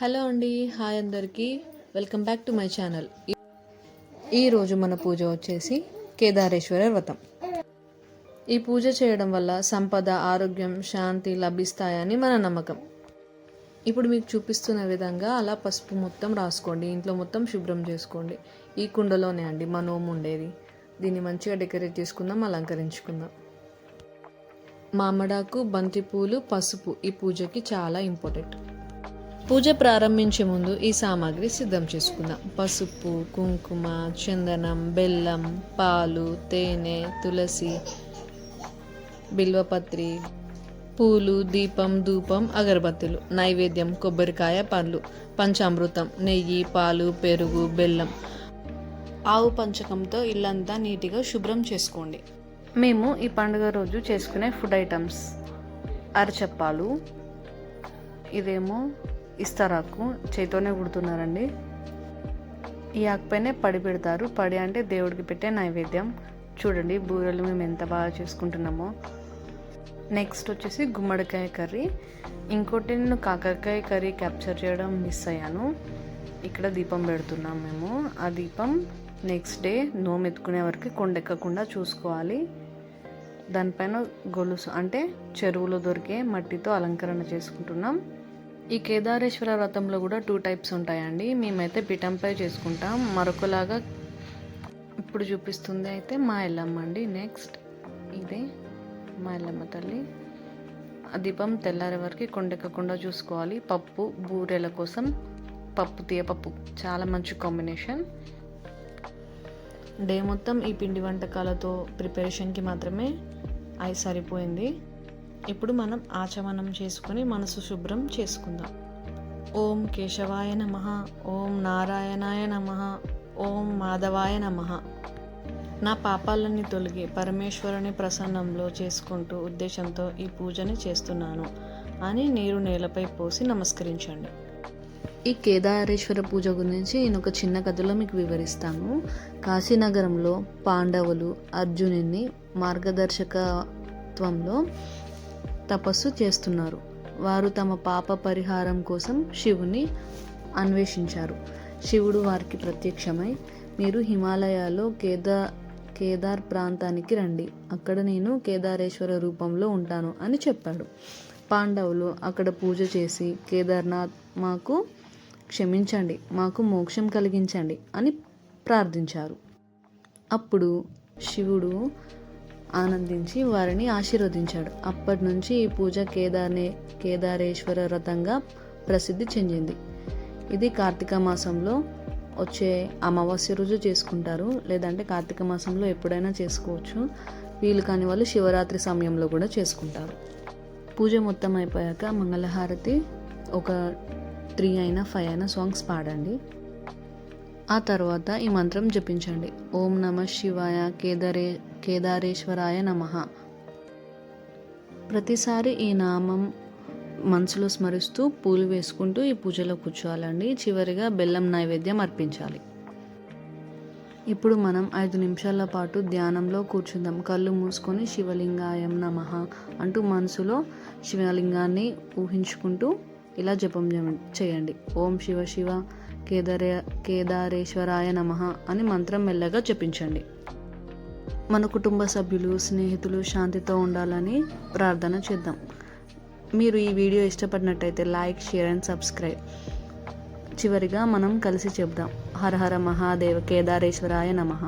Hello అండి hi అందరికీ. Welcome back to my channel. ఈరోజు మన పూజ వచ్చేసి కేదారేశ్వర వ్రతం. ఈ పూజ చేయడం వల్ల సంపద ఆరోగ్యం శాంతి లభిస్తాయని మన నమ్మకం. ఇప్పుడు మీకు చూపిస్తున్న విధంగా అలా పసుపు మొత్తం రాసుకోండి ఇంట్లో మొత్తం శుభ్రం చేసుకోండి. ఈ కుండలోనే అండి మా నోము ఉండేది. దీన్ని మంచిగా డెకరేట్ చేసుకుందాం అలంకరించుకుందాం. మామడాకు బంతిపూలు పసుపు ఈ పూజకి చాలా ఇంపార్టెంట్. పూజ ప్రారంభించే ముందు ఈ సామాగ్రి సిద్ధం చేసుకుందాం. పసుపు కుంకుమ చందనం బెల్లం పాలు తేనె తులసి బిల్వపత్రి పూలు దీపం ధూపం అగరబత్తులు నైవేద్యం కొబ్బరికాయ పండ్లు పంచామృతం నెయ్యి పాలు పెరుగు బెల్లం. ఆవు పంచకంతో ఇల్లంతా నీటిగా శుభ్రం చేసుకోండి. మేము ఈ పండుగ రోజు చేసుకునే ఫుడ్ ఐటమ్స్. అరచప్పాలు ఇదేమో ఇస్తారాకు చేతితోనే కుడుతున్నారండి. ఈ ఆకుపైనే పడి పెడతారు. పడి అంటే దేవుడికి పెట్టే నైవేద్యం. చూడండి బూరెలు మేము ఎంత బాగా చేసుకుంటున్నామో. నెక్స్ట్ వచ్చేసి గుమ్మడికాయ కర్రీ. ఇంకోటి నేను కాకరకాయ కర్రీ క్యాప్చర్ చేయడం మిస్ అయ్యాను. ఇక్కడ దీపం పెడుతున్నాం మేము. ఆ దీపం నెక్స్ట్ డే నోము ఎత్తుకునే వరకు కొండెక్కకుండా చూసుకోవాలి. దానిపైన గొలుసు అంటే చెరువులో దొరికే మట్టితో అలంకరణ చేసుకుంటున్నాం. ఈ కేదారేశ్వర వ్రతంలో కూడా టూ టైప్స్ ఉంటాయండి. మేమైతే పిఠంపై చేసుకుంటాం. మరొకలాగా ఇప్పుడు చూపిస్తుంది అయితే మా ఎల్లమ్మ అండి. నెక్స్ట్ ఇదే మా ఎల్లమ్మ తల్లి. ఆ దీపం తెల్లారే వరకు కొండెక్కకుండా చూసుకోవాలి. పప్పు బూరెల కోసం పప్పు తీయపప్పు చాలా మంచి కాంబినేషన్ డే మొత్తం ఈ పిండి వంటకాలతో ప్రిపరేషన్కి మాత్రమే అవి సరిపోయింది. ఇప్పుడు మనం ఆచమనం చేసుకొని మనసు శుభ్రం చేసుకుందాం. ఓం కేశవాయ నమ ఓం నారాయణాయ నమ ఓం మాధవాయ నమ. నా పాపాలన్నీ తొలగి పరమేశ్వరుని ప్రసన్నంలో చేసుకుంటూ ఉద్దేశంతో ఈ పూజని చేస్తున్నాను. అని నీరు నేలపై పోసి నమస్కరించండి. ఈ కేదారేశ్వర పూజ గురించి నేను ఒక చిన్న కథలో మీకు వివరిస్తాను. కాశీనగరంలో పాండవులు అర్జునుని మార్గదర్శకత్వంలో తపస్సు చేస్తున్నారు. వారు తమ పాప పరిహారం కోసం శివుని అన్వేషించారు. శివుడు వారికి ప్రత్యక్షమై మీరు హిమాలయాల్లో కేదార్ కేదార్ ప్రాంతానికి రండి. అక్కడ నేను కేదారేశ్వర రూపంలో ఉంటాను అని చెప్పాడు. పాండవులు అక్కడ పూజ చేసి కేదార్నాథ్ మాకు క్షమించండి. మాకు మోక్షం కలిగించండి అని ప్రార్థించారు. అప్పుడు శివుడు ఆనందించి వారిని ఆశీర్వదించాడు. అప్పటి నుంచి ఈ పూజ కేదార్నే కేదారేశ్వర వ్రతంగా ప్రసిద్ధి చెందింది. ఇది కార్తీక మాసంలో వచ్చే అమావాస్య రోజు చేసుకుంటారు. లేదంటే కార్తీక మాసంలో ఎప్పుడైనా చేసుకోవచ్చు. వీలు కాని వాళ్ళు శివరాత్రి సమయంలో కూడా చేసుకుంటారు. పూజ మొత్తం అయిపోయాక మంగళహారతి ఒక త్రీ అయినా ఫైవ్ అయినా సాంగ్స్ పాడండి. ఆ తర్వాత ఈ మంత్రం జపించండి. ఓం నమ శివాయ కేదారే కేదారేశ్వరాయ నమ. ప్రతిసారి ఈ నామం మనసులో స్మరిస్తూ పూలు వేసుకుంటూ ఈ పూజలో కూర్చోవాలండి. చివరిగా బెల్లం నైవేద్యం అర్పించాలి. ఇప్పుడు మనం ఐదు నిమిషాల పాటు ధ్యానంలో కూర్చుందాం. కళ్ళు మూసుకొని శివలింగాయం నమ అంటూ మనసులో శివలింగాన్ని ఊహించుకుంటూ ఇలా జపం చేయండి. ఓం శివ శివ కేదారే కేదారేశ్వరాయ నమ అని మంత్రం మెల్లగా జపించండి. మన కుటుంబ సభ్యులు స్నేహితులు శాంతితో ఉండాలని ప్రార్థన చేద్దాం. మీరు ఈ వీడియో ఇష్టపడినట్టయితే లైక్ షేర్ అండ్ సబ్స్క్రైబ్. చివరిగా మనం కలిసి చెప్దాం హర హర మహాదేవ కేదారేశ్వరాయ నమః.